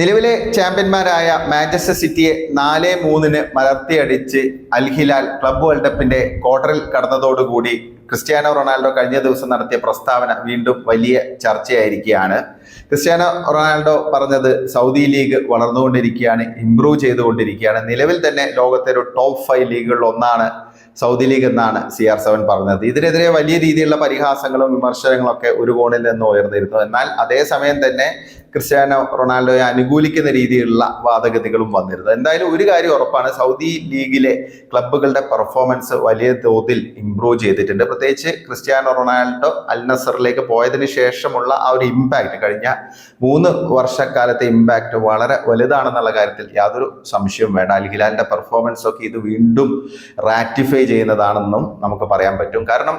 നിലവിലെ ചാമ്പ്യന്മാരായ മാഞ്ചസ്റ്റർ സിറ്റിയെ നാല് മൂന്നിന് മലർത്തിയടിച്ച് അൽ ഹിലാൽ ക്ലബ് വേൾഡ് കപ്പിന്റെ ക്വാർട്ടറിൽ കടന്നതോടുകൂടി ക്രിസ്ത്യാനോ റൊണാൾഡോ കഴിഞ്ഞ ദിവസം നടത്തിയ പ്രസ്താവന വീണ്ടും വലിയ ചർച്ചയായിരിക്കുകയാണ്. ക്രിസ്ത്യാനോ റൊണാൾഡോ പറഞ്ഞത് സൗദി ലീഗ് വളർന്നുകൊണ്ടിരിക്കുകയാണ് ഇംപ്രൂവ് ചെയ്തുകൊണ്ടിരിക്കുകയാണ്. നിലവിൽ തന്നെ ലോകത്തെ ഒരു ടോപ്പ് ഫൈവ് ലീഗുകളിൽ ഒന്നാണ് സൗദി ലീഗ് എന്നാണ് സി ആർ സെവൻ പറഞ്ഞത്. ഇതിനെതിരെ വലിയ രീതിയിലുള്ള പരിഹാസങ്ങളും വിമർശനങ്ങളും ഒക്കെ ഒരു കോണിൽ നിന്ന് ഉയർന്നിരുന്നു. എന്നാൽ അതേസമയം തന്നെ ക്രിസ്ത്യാനോ റൊണാൾഡോയെ അനുകൂലിക്കുന്ന രീതിയിലുള്ള വാദഗതികളും വന്നിരുന്നത് എന്തായാലും ഒരു കാര്യം ഉറപ്പാണ് സൗദി ലീഗിലെ ക്ലബ്ബുകളുടെ പെർഫോമൻസ് വലിയ തോതിൽ ഇംപ്രൂവ് ചെയ്തിട്ടുണ്ട്. പ്രത്യേകിച്ച് ക്രിസ്ത്യാനോ റൊണാൾഡോ അൽ നസറിലേക്ക് പോയതിനു ശേഷമുള്ള ആ ഒരു ഇമ്പാക്റ്റ് കഴിഞ്ഞ മൂന്ന് വർഷക്കാലത്തെ ഇമ്പാക്റ്റ് വളരെ വലുതാണെന്നുള്ള കാര്യത്തിൽ യാതൊരു സംശയവും വേണ്ട. അൽ ഹിലാലിന്റെ പെർഫോമൻസ് ഒക്കെ ഇത് വീണ്ടും റാറ്റിഫൈ ചെയ്യുന്നതാണെന്നും നമുക്ക് പറയാൻ പറ്റും. കാരണം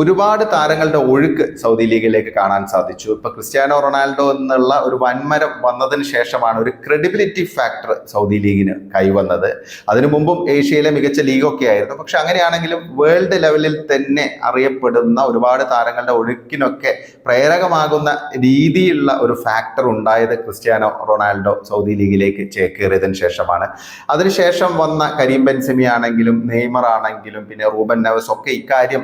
ഒരുപാട് താരങ്ങളുടെ ഒഴുക്ക് സൗദി ലീഗിലേക്ക് കാണാൻ സാധിച്ചു. ഇപ്പൊ ക്രിസ്ത്യാനോ റൊണാൾഡോ എന്നുള്ള ഒരു വൻമരം വന്നതിന് ശേഷമാണ് ഒരു ക്രെഡിബിലിറ്റി ഫാക്ടർ സൗദി ലീഗിന് കൈവന്നത്. അതിനു മുമ്പും ഏഷ്യയിലെ മികച്ച ലീഗൊക്കെ ആയിരുന്നു. പക്ഷെ അങ്ങനെയാണെങ്കിലും വേൾഡ് ലെവലിൽ തന്നെ അറിയപ്പെടുന്ന ഒരുപാട് താരങ്ങളുടെ ഒഴുക്കിനൊക്കെ പ്രേരകമാകുന്ന രീതിയിലുള്ള ഒരു ഫാക്ടർ ഉണ്ടായത് ക്രിസ്ത്യാനോ റൊണാൾഡോ സൗദി ലീഗിലേക്ക് ചേക്കേറിയതിന് ശേഷമാണ്. അതിനുശേഷം വന്ന കരീം ബെൻസെമി ആണെങ്കിലും നെയ്മർ ആണെങ്കിലും പിന്നെ റൂബൻ നവസ് ഒക്കെ ഇക്കാര്യം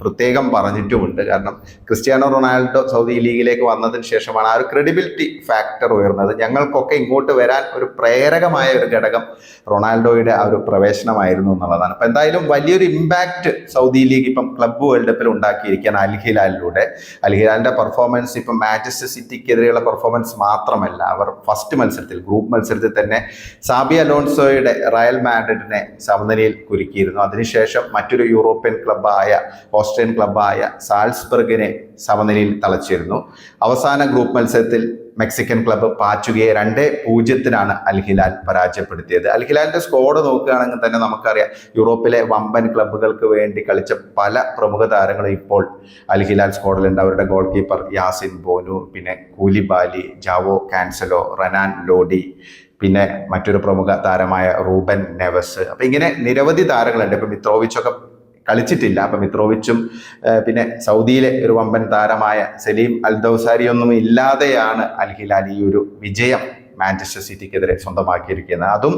പ്രത്യേകം പറഞ്ഞിട്ടുമുണ്ട്. കാരണം ക്രിസ്ത്യാനോ റൊണാൾഡോ സൗദി ലീഗിലേക്ക് വന്നതിന് ശേഷമാണ് ആ ഒരു ക്രെഡിബിലിറ്റി ഫാക്ടർ ഉയർന്നത്. ഞങ്ങൾക്കൊക്കെ ഇങ്ങോട്ട് വരാൻ ഒരു പ്രേരകമായ ഒരു ഘടകം റൊണാൾഡോയുടെ ആ ഒരു പ്രവേശനമായിരുന്നു എന്നുള്ളതാണ്. അപ്പം എന്തായാലും വലിയൊരു ഇമ്പാക്റ്റ് സൗദി ലീഗ് ഇപ്പം ക്ലബ്ബ് വേൾഡ് കപ്പിൽ ഉണ്ടാക്കിയിരിക്കുകയാണ് അൽഹിലാലിലൂടെ ഹിലാലിലൂടെ. അൽ ഹിലാലിന്റെ പെർഫോമൻസ് ഇപ്പം മാഞ്ചസ്റ്റർ സിറ്റിക്കെതിരെയുള്ള പെർഫോമൻസ് മാത്രമല്ല അവർ ഫസ്റ്റ് മത്സരത്തിൽ ഗ്രൂപ്പ് മത്സരത്തിൽ തന്നെ സാബി അലോൺസോയുടെ റയൽ മാഡ്രിഡിനെ സമനിലയിൽ കുരുക്കിയിരുന്നു. അതിനുശേഷം മറ്റൊരു യൂറോപ്യൻ ക്ലബ്ബായ ഓസ്ട്രിയൻ ക്ലബായ സാൽസ്ബർഗിനെ സമനിലയിൽ തളച്ചിരുന്നു. അവസാന ഗ്രൂപ്പ് മത്സരത്തിൽ മെക്സിക്കൻ ക്ലബ്ബ് പാച്ചുകയെ രണ്ട് പൂജ്യത്തിനാണ് അൽഹിലാൽ പരാജയപ്പെടുത്തിയത്. അൽഹിലാലിന്റെ സ്കോഡ് നോക്കുകയാണെങ്കിൽ തന്നെ നമുക്കറിയാം യൂറോപ്പിലെ വമ്പൻ ക്ലബ്ബുകൾക്ക് വേണ്ടി കളിച്ച പല പ്രമുഖ താരങ്ങളും ഇപ്പോൾ അൽഹിലാൽ സ്കോഡിലുണ്ട് അവരുടെ ഗോൾ കീപ്പർ യാസിൻ ബോനു പിന്നെ കൂലിബാലി ജാവോ കാൻസലോ റനാൻ ലോഡി പിന്നെ മറ്റൊരു പ്രമുഖ താരമായ റൂബൻ നെവസ്. അപ്പൊ ഇങ്ങനെ നിരവധി താരങ്ങളുണ്ട്. ഇപ്പൊ മിത്രോവിച്ചൊക്കെ കളിച്ചിട്ടില്ല. അപ്പം മിത്രോവിച്ചും പിന്നെ സൗദിയിലെ ഒരു വമ്പൻ താരമായ സലീം അൽ ദൗസാരിയൊന്നും ഇല്ലാതെയാണ് അൽ ഹിലാൽ ഈ ഒരു വിജയം മാഞ്ചസ്റ്റർ സിറ്റിക്കെതിരെ സ്വന്തമാക്കിയിരിക്കുന്നത്. അതും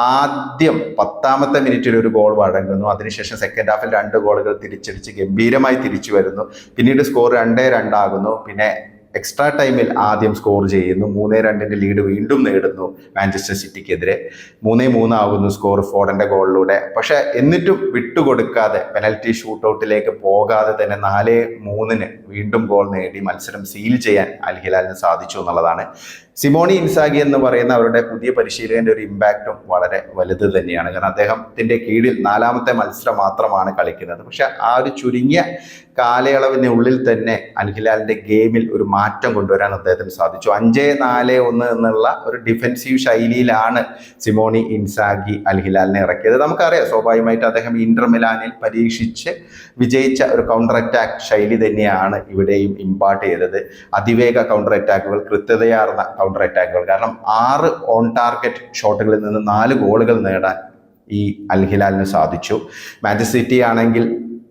ആദ്യം പത്താമത്തെ മിനിറ്റിൽ ഒരു ഗോൾ വഴങ്ങുന്നു. അതിനുശേഷം സെക്കൻഡ് ഹാഫിൽ രണ്ട് ഗോളുകൾ തിരിച്ചടിച്ച് ഗംഭീരമായി തിരിച്ചു വരുന്നു. പിന്നീട് സ്കോർ രണ്ടേ രണ്ടാകുന്നു. പിന്നെ എക്സ്ട്രാ ടൈമിൽ ആദ്യം സ്കോർ ചെയ്യുന്നു. മൂന്നേ രണ്ടിന്റെ ലീഡ് വീണ്ടും നേടുന്നു മാഞ്ചസ്റ്റർ സിറ്റിക്കെതിരെ മൂന്നേ മൂന്നാകുന്നു സ്കോർ ഫോർഡന്റെ ഗോളിലൂടെ പക്ഷേ എന്നിട്ടും വിട്ടുകൊടുക്കാതെ പെനൽറ്റി ഷൂട്ടൗട്ടിലേക്ക് പോകാതെ തന്നെ നാല് മൂന്നിന് വീണ്ടും ഗോൾ നേടി മത്സരം സീൽ ചെയ്യാൻ അൽ ഹിലാലിന് സാധിച്ചു എന്നുള്ളതാണ് സിമോണി ഇൻസാഗി എന്ന് പറയുന്ന അവരുടെ പുതിയ പരിശീലകന്റെ ഒരു ഇമ്പാക്റ്റും വളരെ വലുത് തന്നെയാണ്. കാരണം അദ്ദേഹത്തിന്റെ കീഴിൽ നാലാമത്തെ മത്സരം മാത്രമാണ് കളിക്കുന്നത്. പക്ഷെ ആ ഒരു ചുരുങ്ങിയ കാലയളവിനുള്ളിൽ തന്നെ അൻഹിലാലിന്റെ ഗെയിമിൽ ഒരു മാറ്റം കൊണ്ടുവരാൻ അദ്ദേഹത്തിന് സാധിച്ചു. അഞ്ച് നാല് ഒന്ന് എന്നുള്ള ഒരു ഡിഫൻസീവ് ശൈലിയിലാണ് സിമോണി ഇൻസാഗി അൽഹിലാലിനെ ഇറക്കിയത്. നമുക്കറിയാം സ്വാഭാവികമായിട്ട് അദ്ദേഹം ഇന്റർ മിലാനിൽ പരീക്ഷിച്ച് വിജയിച്ച ഒരു കൗണ്ടർ അറ്റാക്ക് ശൈലി തന്നെയാണ് ഇവിടെയും ഇമ്പാർട്ട് ചെയ്തത്. അതിവേഗ കൗണ്ടർ അറ്റാക്കുകൾ കൃത്യതയാർന്ന കൗണ്ടർ അറ്റാക്കുകൾ കാരണം ആറ് ഓൺ ടാർഗറ്റ് ഷോട്ടുകളിൽ നിന്ന് നാല് ഗോളുകൾ നേടാൻ ഈ അൽഹിലാലിന് സാധിച്ചു. മാഞ്ചസ്റ്റർ സിറ്റി ആണെങ്കിൽ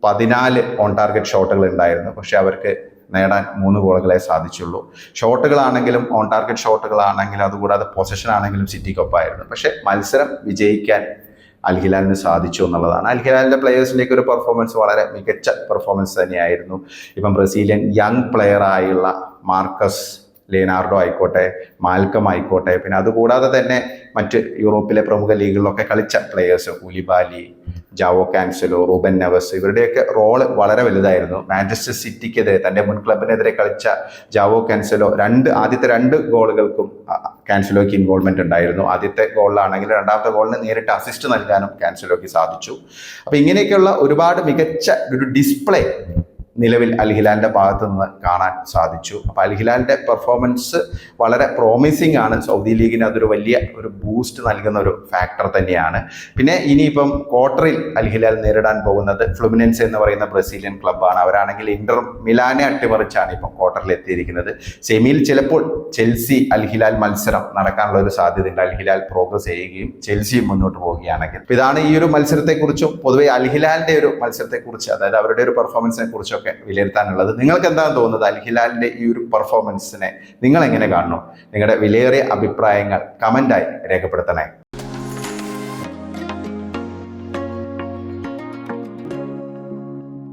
പതിനാല് ഓൺ ടാർഗറ്റ് ഷോട്ടുകൾ ഉണ്ടായിരുന്നു. പക്ഷെ അവർക്ക് നേടാൻ മൂന്ന് ഗോളുകളെ സാധിച്ചുള്ളൂ. ഷോട്ടുകളാണെങ്കിലും ഓൺ ടാർഗറ്റ് ഷോട്ടുകളാണെങ്കിലും അതുകൂടാതെ പൊസിഷൻ ആണെങ്കിലും സിറ്റിക്കൊപ്പമായിരുന്നു പക്ഷെ മത്സരം വിജയിക്കാൻ അൽ ഹിലാലിന് സാധിച്ചു എന്നുള്ളതാണ്. അൽ ഹിലാലിന്റെ പ്ലേയേഴ്സിലേക്ക് ഒരു പെർഫോമൻസ് വളരെ മികച്ച പെർഫോമൻസ് തന്നെയായിരുന്നു. ഇപ്പം ബ്രസീലിയൻ യങ് പ്ലെയറായുള്ള മാർക്കസ് ലിയനാർഡോ ആയിക്കോട്ടെ മാൽക്കം ആയിക്കോട്ടെ പിന്നെ അതുകൂടാതെ തന്നെ മറ്റ് യൂറോപ്പിലെ പ്രമുഖ ലീഗുകളിലൊക്കെ കളിച്ച players Koulibaly Joao Cancelo Ruben Neves ഇവരുടെയൊക്കെ റോൾ വളരെ വലുതായിരുന്നു. മാഞ്ചസ്റ്റർ സിറ്റിക്കെതിരെ തന്റെ മുൻ ക്ലബിനെതിരെ കളിച്ച ജാവോ കാൻസലോ രണ്ട് ആദ്യത്തെ രണ്ട് ഗോളുകൾക്കും കാൻസലോയ്ക്ക് ഇൻവോൾവ്മെന്റ് ഉണ്ടായിരുന്നു. ആദ്യത്തെ ഗോളിലാണെങ്കിൽ രണ്ടാമത്തെ ഗോളിന് നേരിട്ട് അസിസ്റ്റ് നൽകാനും കാൻസലോയ്ക്ക് സാധിച്ചു. അപ്പം ഇങ്ങനെയൊക്കെയുള്ള ഒരുപാട് മികച്ച ഒരു ഡിസ്പ്ലേ നിലവിൽ അൽഹിലാലിന്റെ ഭാഗത്ത് നിന്ന് കാണാൻ സാധിച്ചു. അപ്പോൾ അൽഹിലാലിന്റെ പെർഫോമൻസ് വളരെ പ്രോമിസിംഗ് ആണ്. സൗദി ലീഗിന് അതൊരു വലിയ ഒരു ബൂസ്റ്റ് നൽകുന്ന ഒരു ഫാക്ടർ തന്നെയാണ്. പിന്നെ ഇനിയിപ്പം ക്വാർട്ടറിൽ അൽഹിലാൽ നേരിടാൻ പോകുന്നത് ഫ്ലുമിനൻസ് എന്ന് പറയുന്ന ബ്രസീലിയൻ ക്ലബ്ബാണ് അവരാണെങ്കിൽ ഇന്റർ മിലാനെ അട്ടിമറിച്ചാണ് ഇപ്പം ക്വാർട്ടറിൽ എത്തിയിരിക്കുന്നത്. സെമിയിൽ ചിലപ്പോൾ ചെൽസി അൽഹിലാൽ മത്സരം നടക്കാനുള്ള ഒരു സാധ്യതയുണ്ട്. അൽഹിലാൽ പ്രോഗ്രസ് ചെയ്യുകയും ചെൽസിയും മുന്നോട്ട് പോവുകയാണെങ്കിൽ. ഇതാണ് ഈ ഒരു മത്സരത്തെക്കുറിച്ചും പൊതുവെ അൽഹിലാലിന്റെ ഒരു മത്സരത്തെക്കുറിച്ച് അതായത് അവരുടെ ഒരു പെർഫോമൻസിനെ കുറിച്ചൊക്കെ കുറിച്ചൊക്കെ വിലയിരുത്താനുള്ളത്. നിങ്ങൾക്ക് എന്താണ് തോന്നുന്നത്? അൽഹിലാലിന്റെ ഈ ഒരു പെർഫോമൻസിനെ നിങ്ങൾ എങ്ങനെ കാണുന്നു നിങ്ങളുടെ വിലയേറിയ അഭിപ്രായങ്ങൾ കമന്റായി രേഖപ്പെടുത്തണേ.